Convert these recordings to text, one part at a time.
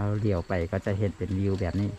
เอาเดี่ยวไปก็จะเห็นเป็นวิวแบบนี้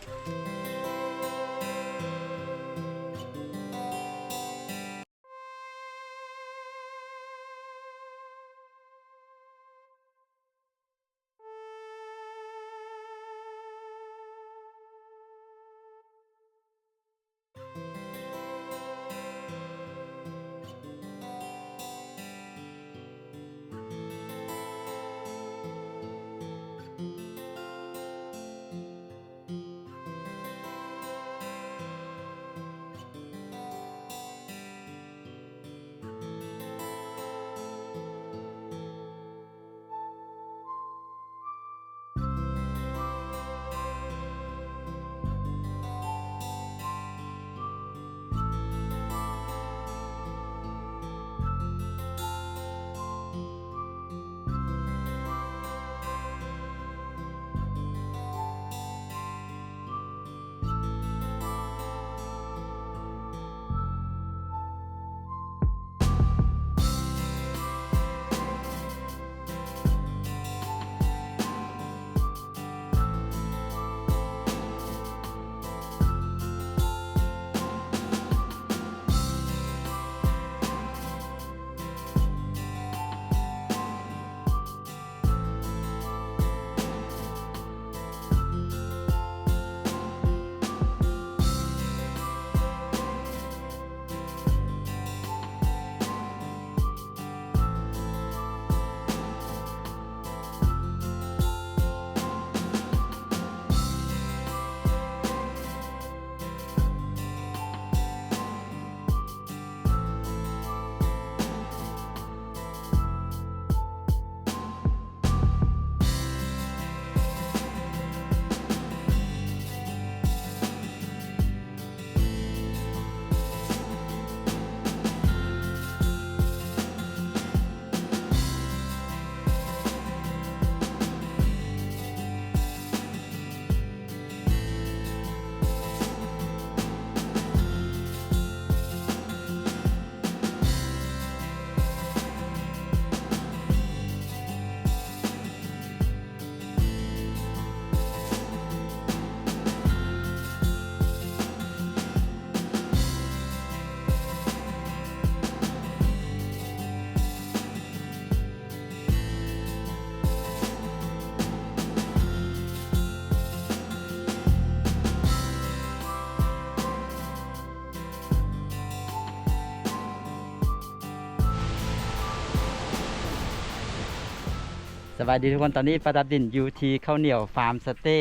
สวัสดีทุกคนตอนนี้ประดับดินอยู่ที่ข้าวเหนียวฟาร์มสเต้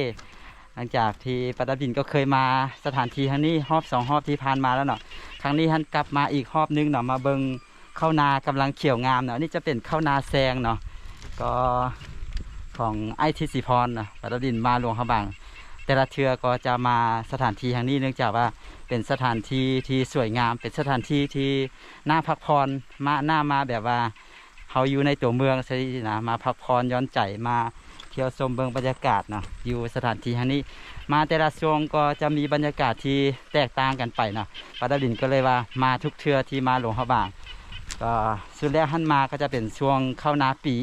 หลังจากที่ประดับดินก็เคยมาสถานที่ครั้งนี้รอบสองรอบที่ผ่านมาแล้วเนาะครั้งนี้ท่านกลับมาอีกรอบนึงเนาะมาเบิงข้าวนากำลังเขียวงามเนาะนี่จะเป็นข้าวนาแซงเนาะก็ของไอทีสีพรเนาะประดับดินมาหลวงขบังแต่ละเทือก็จะมาสถานที่แห่งนี้เนื่องจากว่าเป็นสถานที่ที่สวยงาม เป็นสถานที่ที่น่าพักผ่อนมาหน้ามาแบบว่า เขาอยู่ในตัวเมืองสินะมาพักผ่อนย้อนใจมาเที่ยวชมเบิงบรรยากาศเนาะอยู่สถานที่แห่งนี้ มาแต่ละช่วงก็จะมีบรรยากาศที่แตกต่างกันไปเนาะปาดาลินก็เลยว่ามาทุกเทือที่มาหลวงพระบางก็สุดแล้วหันมาก็จะเป็นช่วงเข้านาปี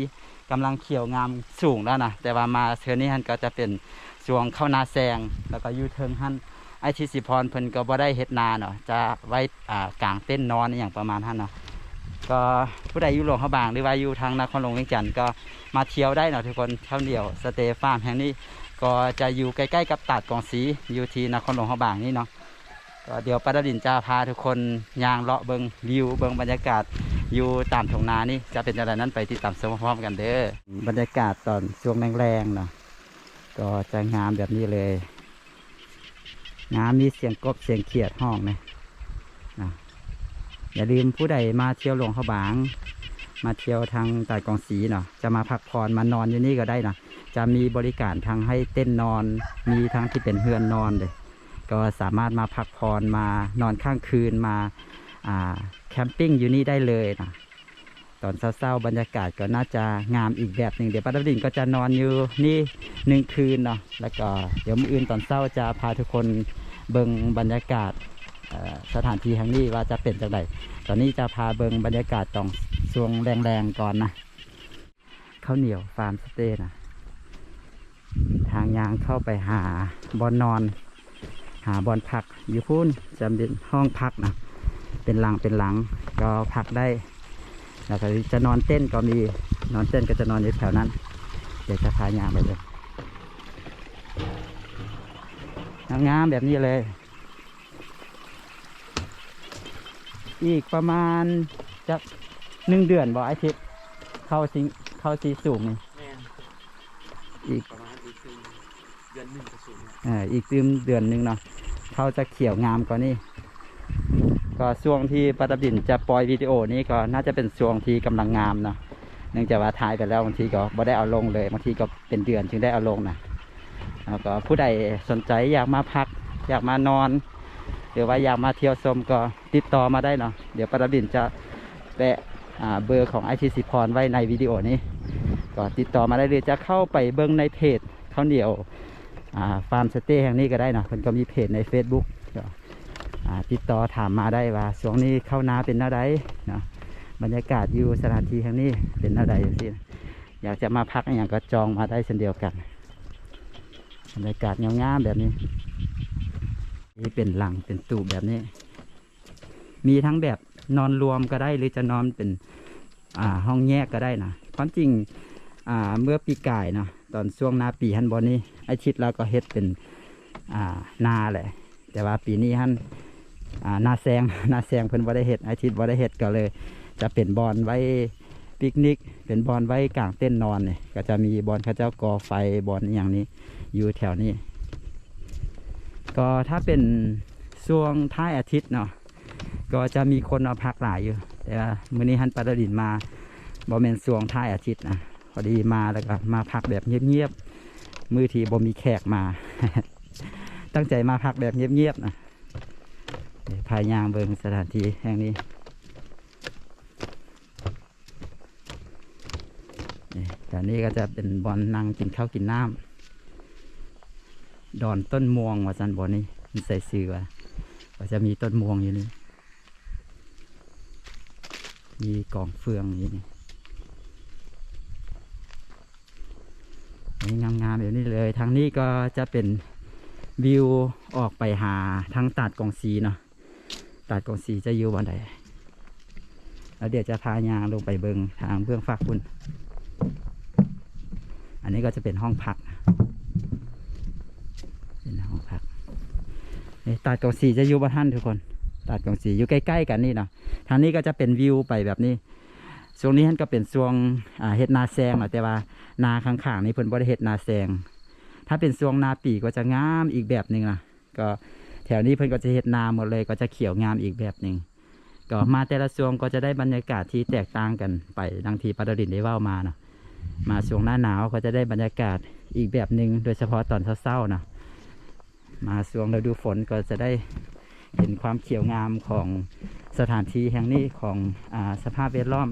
กำลังเขียวงามสูงแล้วนะแต่ว่ามาเทือนี้หันก็จะเป็นช่วงเข้านาแซงแล้วก็ยูเทิงหันไอทีสิพรเพิ่นก็บ่ได้เฮ็ดนาเนาะจะไว้อ่ากลางเต้นนอนอย่างประมาณนั้นเนาะ ก็ผู้ใดอยู่หลวงพระบางหรือว่าอยู่ทางนครหลวงเวียงจันทร์ก็มาเที่ยวได้เนาะทุกคนเท่าเดียวสเตฟาร์มแห่งนี้ก็จะอยู่ใกล้ๆกับตาดกองสีอยู่ที่นครหลวงพระบางนี่เนาะก็เดี๋ยวปาดาดินจะพาทุกคนย่างเลาะเบิงวิวเบิงบรรยากาศอยู่ตามทุ่งนานี่จะเป็นอะไรนั้นไปติดตามชมพร้อมกันเด้อบรรยากาศตอนช่วงแรงๆเนาะก็จะงามแบบนี้เลยงามมีเสียงกบเสียงเขียดห้องนะนะ อย่าลืมผู้ใดมาเที่ยวหลวงเขาบาง มาเที่ยวทางตาดกองสีเนาะจะมาพักผ่อนมานอนอยู่นี่ก็ได้เนาะจะมีบริการทางให้เต้นนอน มีทั้งที่เป็นเฮือนนอนเลย ก็สามารถมาพักผ่อนมานอนข้างคืนมาแคมปิ้งอยู่นี่ได้เลยนะตอนเศร้าๆบรรยากาศก็น่าจะงามอีกแบบหนึ่งเดี๋ยวป้าดำดินก็จะนอนอยู่นี่หนึ่งคืนเนาะแล้วก็เดี๋ยวมื้ออื่นตอนเศร้าจะพาทุกคนเบิ่งบรรยากาศ สถานที่แห่งนี้ว่าจะเป็นจังไดตอนนี้จะพาเบิงบรรยากาศตองช่วงแรงๆก่อนนะข้าวเหนียวฟาร์มสเตย์นะทางยางเข้าไปหาบอนนอน หาบอนพักอยู่พุ่นจะเป็นห้องพักนะเป็นหลังเป็นหลังก็พักได้แล้วก็จะนอนเต้นก็มีนอนเต้นก็จะนอนอยู่แถวนั้น เดี๋ยวจะพายางไปเลยงามๆแบบนี้เลย อีกประมาณจะหนึ่งเดือนบ่ไอทิศเข้าสิงเข้าสีสูงนี่แม่นอีกประมาณอีกคือเดือนหนึ่งกระสุนเอ่ออีกตืมเดือนหนึ่งเนาะเขาจะเขียวงามกว่านี่ก็ช่วงที่ปาตบดินจะปล่อยวิดีโอนี้ก็น่าจะเป็นช่วงที่กำลังงามเนาะเนื่องจากว่าถ่ายไปแล้วบางทีก็บ่ได้เอาลงเลยบางทีก็เป็นเดือนจึงได้เอาลงนะแล้วก็ผู้ใดสนใจอยากมาพัก อยากมานอน หรือว่าอยากมาเที่ยวชมก็ติดต่อมาได้เนาะเดี๋ยวปาบดินจะแปะเบอร์ของไอทีสิพรไว้ในวิดีโอนี้ ก็ติดต่อมาได้เลยจะเข้าไปเบิ้งในเพจข้าวเหนียวฟาร์มสเตย์แห่งนี้ก็ได้เนาะมันก็มีเพจใน Facebook ก็ติดต่อถามมาได้ว่าช่วงนี้เข้านาเป็นหน้าใดเนาะบรรยากาศอยู่สถานที่แห่งนี้เป็นหน้าใดสิอยากจะมาพักอย่างก็จองมาได้เช่นเดียวกันบรรยากาศงามๆแบบนี้ นี่เป็นหลังเป็นตูบแบบนี้ มีทั้งแบบนอนรวมก็ได้หรือจะนอนเป็นอ่าห้องแยกก็ได้นะความจริงอ่าเมื่อปีก่ายเนาะตอนช่วงหนาปีฮันบอนี้ไอชิดเราก็เฮ็ดเป็นอ่านาแหละ แต่ว่าปีนี้ฮันอ่านาแซงนาแซงเพิ่นบ่ได้เฮ็ดไอชิดบ่ได้เฮ็ดก็เลย จะเป็นบอลไว้ปิกนิก เป็นบอลไว้กลางเต้นนอนเนี่ยก็จะมีบอลข้าเจ้าก่อไฟบอลอย่างนี้อยู่แถวนี้ ก็ถ้าเป็นช่วงท้ายอาทิตย์เนาะก็จะมีคนมาพักหลายอยู่ แต่ว่ามื้อนี้ฮันปาดลินมาบ่แม่นช่วงท้ายอาทิตย์นะพอดีมาแล้วก็มาพักแบบเงียบๆมือทีบ่มีแขกมา ตั้งใจมาพักแบบเงียบๆนะเดี๋ยวพายยางเบิงสถานที่แห่งนี้นี่แต่นี้ก็จะเป็นบอลนั่งกินข้าวกินน้ำ ดอนต้นม่วงว่าสันบอนี่มันใส่ซื้อว่าก็จะมีต้นม่วงอยู่นี่มีกองเฟืองอยู่นี่นี่งามๆแบบนี้เลย ทางนี้ก็จะเป็นวิวออกไปหาทางตัดกองสีเนาะตัดกองสีจะอยู่วันใดแล้วเดี๋ยวจะพายางลงไปเบิงทางเบื้องฝากคุณ อันนี้ก็จะเป็นห้องพักเป็นห้องพัก ตัดกองสีจะอยู่บ้านท่านทุกคนตัดกองสีอยู่ใกล้ๆกันนี่เนาะทางนี้ก็จะเป็นวิวไปแบบนี้ช่วงนี้ท่านก็เป็นช่วงเฮ็ดนาแซงแต่ว่านาข้างๆนี่เพิ่นบ่ได้เฮ็ดนาแซงถ้าเป็นช่วงนาปีก็จะงามอีกแบบหนึ่งนะก็แถวนี้เพิ่นก็จะเฮ็ดนาหมดเลยก็จะเขียวงามอีกแบบหนึ่งก็มาแต่ละช่วงก็จะได้บรรยากาศที่แตกต่างกันไปดังที่ปาดลินได้เว้ามาเนาะมาช่วงหน้าหนาวก็จะได้บรรยากาศอีกแบบหนึ่งโดยเฉพาะตอนเช้าๆเนาะ มาช่วงฤดูฝนก็จะได้เห็นความเขียวงามของสถานที่แห่งนี้ของอสภาพแวดล้อม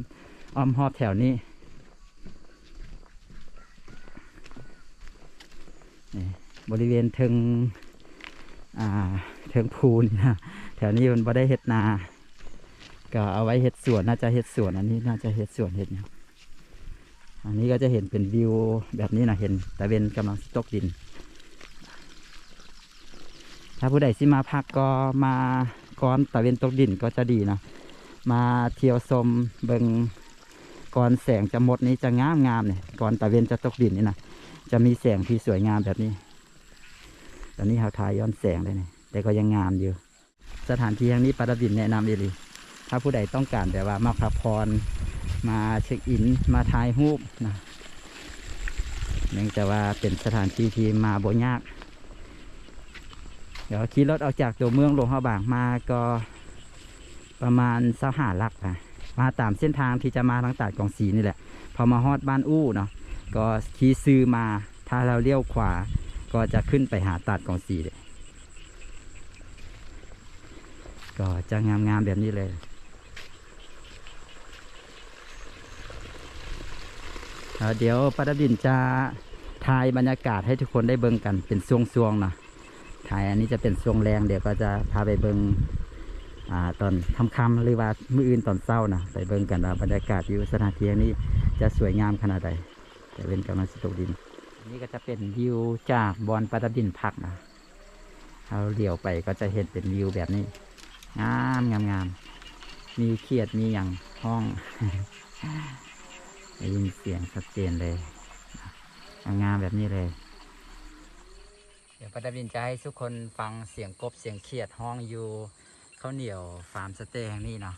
อ้อมรอบแถวนี้บริเวณเทิงเทิงภูนนะแถวนี้มันบ่ได้เห็ดนา ก็เอาไว้เห็ดสวนน่าจะเห็ดสวนอันนี้น่าจะเห็ดสวนเห็ดเนี่ยอันนี้ก็จะเห็นเป็นวิวแบบนี้นะเห็นแต่เวนกำลังตกดิน ถ้าผู้ใดสิมาพักก็มาก่อนตะเวนตกดินก็จะดีนะมาเที่ยวชมเบิงก่อนแสงจะหมดนี้จะงามงามๆเนี่ยก่อนตะเวนจะตกดินนี่นะจะมีแสงที่สวยงามแบบนี้ ตอนนี้เขาถ่ายย้อนแสงเลยนี่แต่ก็ยังงามอยู่ สถานที่แห่งนี้ปาราบินแนะนำอีหลีถ้าผู้ใดต้องการแบบว่ามาพักผ่อนมาเช็คอินมาถ่ายรูปนะเนื่องจากว่าเป็นสถานที่ที่มาบ่ยาก เดี๋ยวขี่รถออกจากตัวเมืองหลวงพระบางมาก็ประมาณสหาลักอะมาตามเส้นทางที่จะมาทางตาดกองสีนี่แหละ พอมาฮอดบ้านอู้เนาะก็ขี่ซื้อมาถ้าเราเลี้ยวขวาก็จะขึ้นไปหาตัดกองสีเลยก็จะงามๆแบบนี้เลยเเดี๋ยวปาดินจะถ่ายบรรยากาศให้ทุกคนได้เบิ่งกันเป็นช่วงๆเนาะ ถ่ายอันนี้จะเป็นช่วงแรงเดี๋ยวก็จะพาไปเบิงอ่าตอนค่ำๆหรือว่ามื้ออื่นตอนเช้านะไปเบิ่งกันว่าบรรยากาศอยู่สถานที่นี้จะสวยงามขนาดใดแต่เป็นกำลังสตกดินนี่ก็จะเป็นวิวจากบอนประดับดินพักนะเราเลี้ยวไปก็จะเห็นเป็นวิวแบบนี้งามงามงามมีเขียดมีอย่างห้องได้ยินเสียงชัดเจนเลยงามแบบนี้เลย เดี๋ยวประดับดินจะให้ทุกคนฟังเสียงกบเสียงเขียดห้องอยู่ข้าวเหนียวฟาร์มสเตย์แห่งนี้เนาะ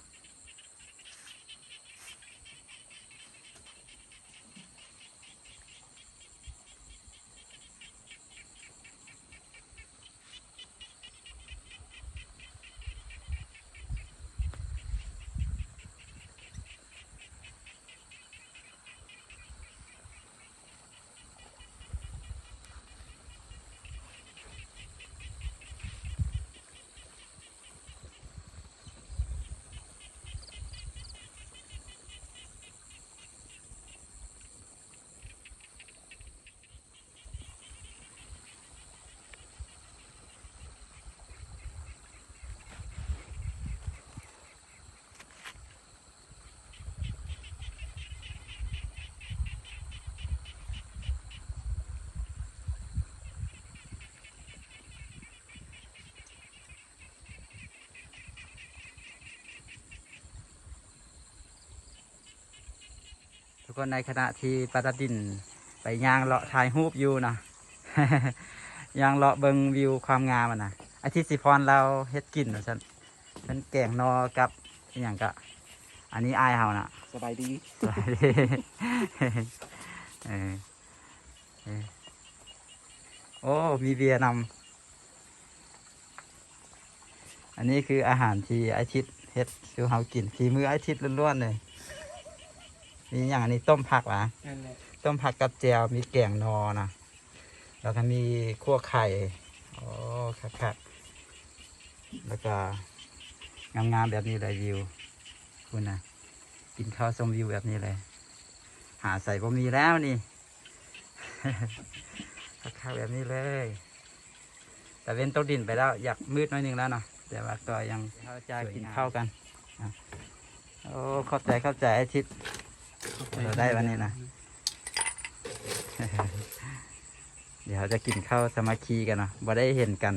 คนในขณะที่ประดับดิน ไปย่างเลาะถ่ายรูปอยู่นะย่างเลาะเบิงวิวความงามอะนะอาทิตย์สิพรเราเฮ็ดกินนะฉันฉันแกงนอกับอหย่างกะอันนี้อายเฮานะสบายดีสวัสดีเออเออโอ้มีเบียร์นำอันนี้คืออาหารที่ไอาทิตย์เฮ็ดคือเฮากินฝีมือไอาทิตย์ล้วนๆเลย มีอย่างอันนี้ต้มผักหวะนั่นแหละต้มผักกับแจวมีแกงนอนะแล้วก็มีคั่วไข่โอ้ครับๆแล้วก็งามๆแบบนี้เลยวิว คุณนะกินข้าวชมวิวแบบนี้เลย หาใส่บ่มีแล้วนี่ข้าวๆแบบนี้เลย แต่เว้นตกดินไปแล้ว อยากมืดหน้อยหนึงแล้วเนาะแต่ว่าก็ยังเขาจะกินข้าวกันอะโอ้เข้าใจเข้าใจไอาทิตย์ เราได้วันนี้นะ เดี๋ยวจะกินข้าวสามัคคีกันเนาะบ่ได้เห็นกัน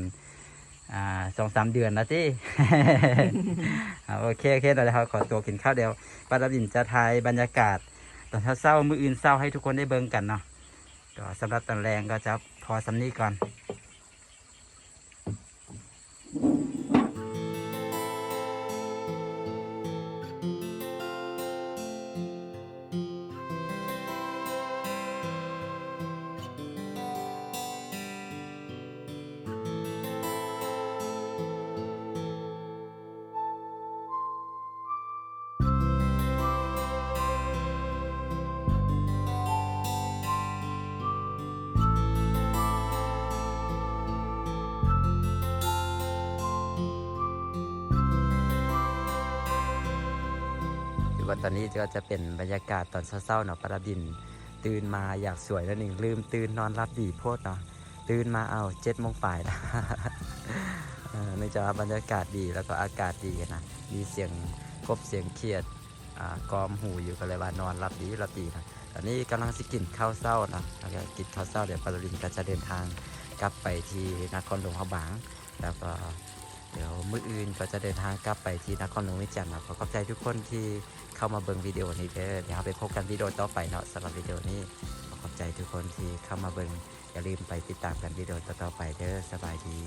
อ่าสองสามเดือนแล้วที่อ่าโอเคโอเคเดี๋ยวเราขอตัวกินข้าวเดียวปาราบินจะทายบรรยากาศ ตอนเช้าๆมื้ออื่นเช้าให้ทุกคนได้เบิ่งกันเนาะก็สำหรับตอนแรงก็จะพอสำนี้ก่อน ว่าตอนนี้ก็จะเป็นบรรยากาศตอนเช้าๆเนาะปราบิน ตื่นมาอยากสวยแล้วหนึ่งลืมตื่นนอนรับดีโพดเนาะตื่นมาเอาเจ็ดโมงป่ายนะเนื่องจากบรรยากาศดีแล้วก็อากาศดีนะมีเสียงกบเสียงเขียดอ่ากอมหูอยู่ก็เลยว่านอนรับดีรับดีนะตอนนี้กำลังสิกินข้าวเช้านะแล้วก็กินข้าวเช้าเดี๋ยวปราบินก็จะเดินทางกลับไปที่นครหลวงพระบาง แล้วก็ เดี๋ยวมื้ออื่นก็จะเดินทางกลับไปที่นครหลวงวิจันทร์นะขอขอบใจทุกคนที่เข้ามาเบิ่งวิดีโอนี้เด้อเดี๋ยวไปพบกันวิดีโอต่อไปเนาะสำหรับวิดีโอนี้ขอขอบใจทุกคนที่เข้ามาเบิ่งอย่าลืมไปติดตามกันวิดีโอต่อๆไปเด้อสบายดี